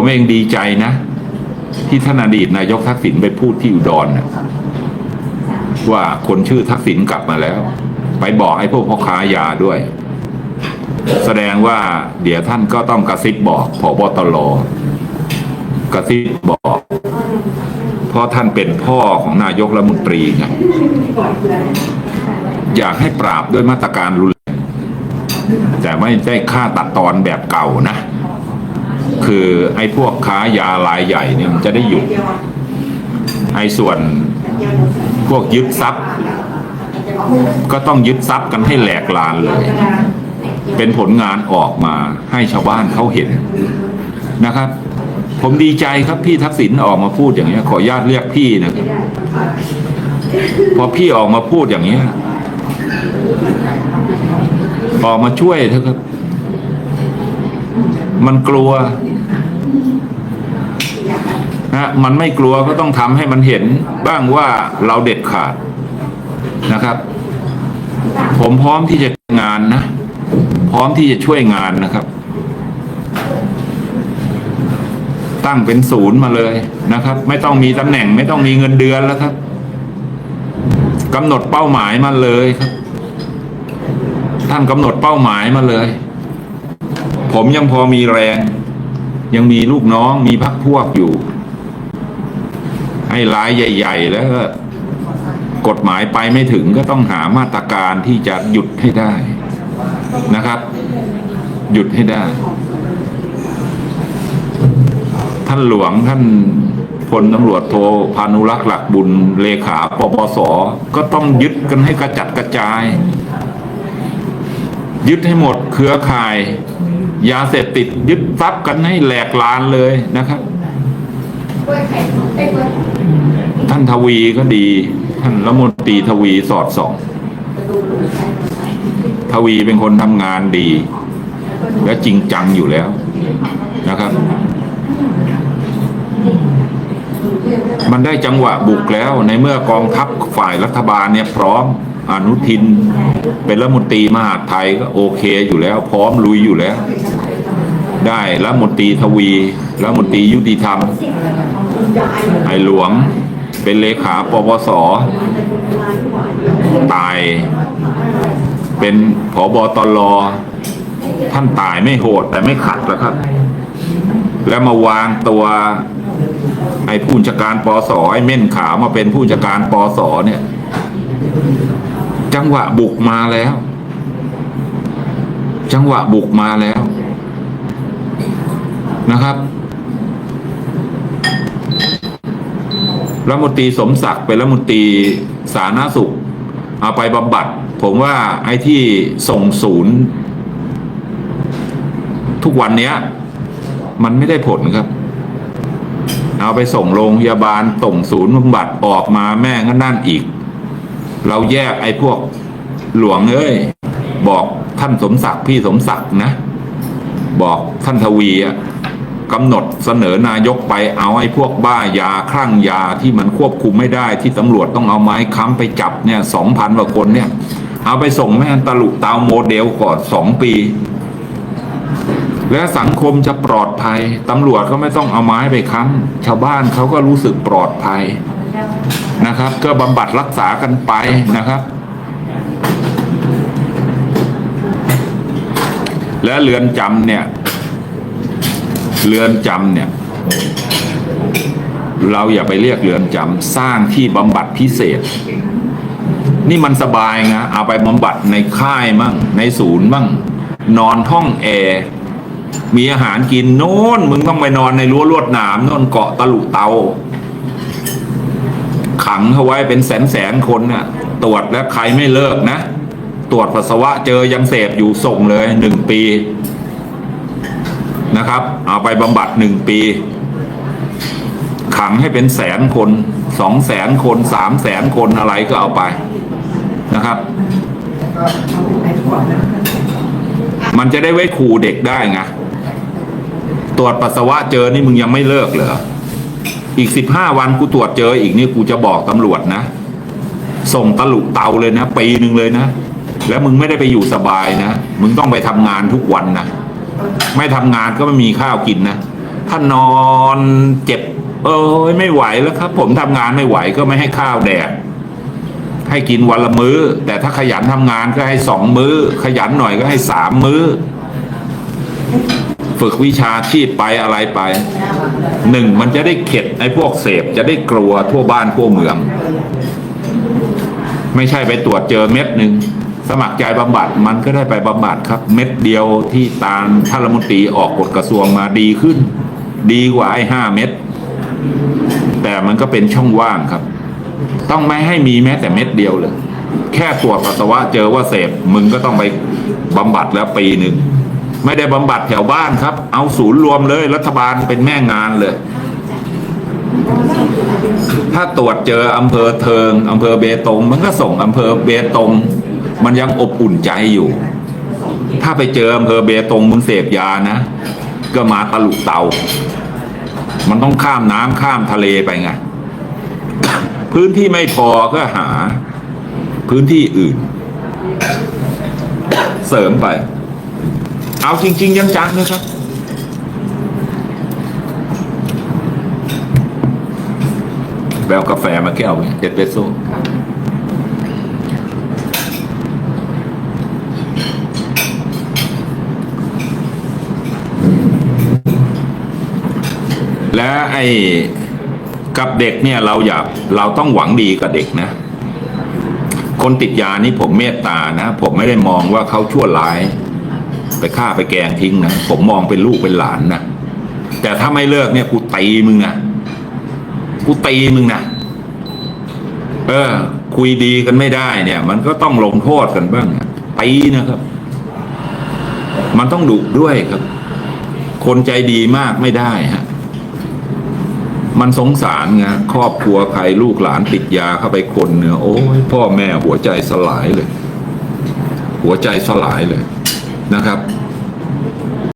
ผมเองดีใจนะ ที่ท่านอดีตนายกทักษิณไปพูดที่อุดรนะว่าคนชื่อทักษิณกลับมาแล้ว ไปบอกให้พวกพ่อค้ายาด้วย แสดงว่าเดี๋ยวท่านก็ต้องกระซิบบอกผบตรกระซิบบอก เพราะท่านเป็นพ่อของนายกรัฐมนตรีไงอยากให้ปราบด้วยมาตรการรุนแรงแต่ไม่ได้ฆ่าตัดตอนแบบเก่านะ คือไอ้พวกค้ายารายใหญ่เนี่ยมันจะได้หยุดไอ้ส่วนพวกยึดทรัพย์ ก็ต้องยึดทรัพย์กันให้แหลกลานเลย เป็นผลงานออกมาให้ชาวบ้านเขาเห็นนะครับ ผมดีใจครับพี่ทักษิณออกมาพูดอย่างนี้ขอญาตเรียกพี่นะครับพอพี่ออกมาพูดอย่างนี้ออกมาช่วยเถอะครับ มันกลัว นะมันไม่กลัวก็ต้องทำให้มันเห็นบ้างว่าเราเด็ดขาดนะครับ ผมพร้อมที่จะงานนะ พร้อมที่จะช่วยงานนะครับ ตั้งเป็นศูนย์มาเลยนะครับ ไม่ต้องมีตำแหน่ง ไม่ต้องมีเงินเดือนแล้วครับกำหนดเป้าหมายมาเลยครับ ท่านกำหนดเป้าหมายมาเลย ผมยังพอมีแรง ยังมีลูกน้องมีพักพวกอยู่ ให้รายใหญ่ ๆ แล้วก็กฎหมายไปไม่ถึงก็ต้องหามาตรการที่จะหยุดให้ได้นะครับ หยุดให้ได้ ท่านหลวงท่านพลตำรวจโทพานุรักษ์หลักบุญเลขาปปสก็ต้องยึดกันให้กระจัดกระจาย ยึดให้หมดเครือข่าย ยาเสพติดยึดทรัพย์กันให้แหลกลานเลยนะครับ ท่านทวีก็ดี ท่านรัฐมนตรีทวีสอดส่อง ทวีเป็นคนทำงานดี และจริงจังอยู่แล้วนะครับ มันได้จังหวะบุกแล้วในเมื่อกองทัพฝ่ายรัฐบาลเนี่ยพร้อมอนุทิน เป็นรัฐมนตรีมหาดไทยก็โอเคอยู่แล้ว พร้อมลุยอยู่แล้ว ได้รัฐมนตรีทวีรัฐมนตรียุติธรรมไอหลวง เป็นเลขาปปสตาย เป็นผอบอตรท่านตายไม่โหดแต่ไม่ขัดแล้วครับ แล้วมาวางตัวไอ้ผู้จัดการปสไอ้เม่นขาวมาเป็นผู้จัดการปสเนี่ย จังหวะบุกมาแล้ว จังหวะบุกมาแล้วนะครับ รัฐมนตรีสมศักดิ์เป็นรัฐมนตรีสาธารณสุข เอาไปบำบัด ผมว่าไอ้ที่ส่งศูนย์ ทุกวันเนี้ย มันไม่ได้ผลครับ เอาไปส่งโรงพยาบาลส่งศูนย์บำบัดออกมาแม่งก็นั่นอีก เราแยกไอ้พวกหลวงเอ้ยบอกท่านสมศักดิ์พี่สมศักดิ์นะ บอกท่านทวีอะ กำหนดเสนอนายกไปเอาไอ้พวกบ้ายาคลั่งยาที่มันควบคุมไม่ได้ที่ตำรวจต้องเอาไม้ค้ำไปจับเนี่ยสองพันกว่าคนเนี่ยเอาไปส่งแม่ตะลุเตาโมเดลก่อนสองปี และสังคมจะปลอดภัยตำรวจก็ไม่ต้องเอาไม้ไปค้ำชาวบ้านเขาก็รู้สึกปลอดภัยนะครับ ก็บำบัดรักษากันไปนะครับและเรือนจำเนี่ย เรือนจำเนี่ย เราอย่าไปเรียกเรือนจำสร้างที่บำบัดพิเศษ นี่มันสบายไงเอาไปบำบัดในค่ายมั่งในศูนย์มั่งนอนห้องแอร์มีอาหารกินโน่นมึงต้องไปนอนในรั้วลวดหนามโน่นเกาะตะลุเตา ขังเขาไว้เป็นแสนแสนคนน่ะ ตรวจแล้วใครไม่เลิกนะ ตรวจปัสสาวะเจอยังเสพอยู่ส่งเลยหนึ่งปี นะครับ เอาไปบำบัดหนึ่งปี ขังให้เป็นแสนคนสองแสนคนสามแสนคนอะไรก็เอาไปนะครับ มันจะได้ไว้ขู่เด็กได้ไงตรวจปัสสาวะเจอนี่มึงยังไม่เลิกเหรออีกสิบห้าวันกูตรวจเจออีกนี่กูจะบอกตำรวจนะ ส่งตะลุเตาเลยนะ ปีหนึ่งเลยนะ แล้วมึงไม่ได้ไปอยู่สบายนะ มึงต้องไปทำงานทุกวันนะ ไม่ทำงานก็ไม่มีข้าวกินนะ ถ้านอนเจ็บ เอ้ยไม่ไหวแล้วครับ ผมทำงานไม่ไหวก็ไม่ให้ข้าวแดกให้กินวันละมื้อ แต่ถ้าขยันทำงานก็ให้สองมื้อ ขยันหน่อยก็ให้สามมื้อ ฝึกวิชาชีพไปอะไรไปหนึ่งมันจะได้เข็ดไอ้พวกเสพจะได้กลัวทั่วบ้านทั่วเมือง ไม่ใช่ไปตรวจเจอเม็ดหนึ่ง สมัครใจบำบัดมันก็ได้ไปบำบัดครับ เม็ดเดียวที่ตามท่านรัฐมนตรีออกกฎกระทรวงมาดีขึ้น ดีกว่าไอ้ห้าเม็ดแต่มันก็เป็นช่องว่างครับ ต้องไม่ให้มีแม้แต่เม็ดเดียวเลย แค่ตรวจปัสสาวะเจอว่าเสพมึงก็ต้องไปบำบัดแล้วปีหนึ่งไม่ได้บำบัดแถวบ้านครับ เอาศูนย์รวมเลย รัฐบาลเป็นแม่งานเลย ถ้าตรวจเจออำเภอเทิงอำเภอเบตง มันก็ส่งอำเภอเบตง มันยังอบอุ่นใจอยู่ ถ้าไปเจออำเภอเบตงมึงเสพยานะ ก็มาตะลุเตา มันต้องข้ามน้ำข้ามทะเลไปไง พื้นที่ไม่พอก็หา พื้นที่อื่น เสริมไป เอาจริง ๆ ยังจังนะครับแบวกาแฟมาแก้วเอสเปรสโซ่ และไอ้กับเด็กเนี่ยเราอยากเราต้องหวังดีกับเด็กนะ คนติดยานี่ผมเมตตานะ ผมไม่ได้มองว่าเขาชั่วร้าย ไปฆ่าไปแกงทิ้งนะ ผมมองเป็นลูกเป็นหลานนะแต่ถ้าไม่เลิกเนี่ยกูตีมึงอะกูตีมึงนะเออ คุยดีกันไม่ได้เนี่ย มันก็ต้องลงโทษกันบ้างตีนะครับ มันต้องดุด้วยครับ คนใจดีมากไม่ได้ฮะ มันสงสารไงครอบครัวใครลูกหลานติดยาเข้าไปคนเนื้อโอ้ยพ่อแม่หัวใจสลายเลย หัวใจสลายเลยนะครับ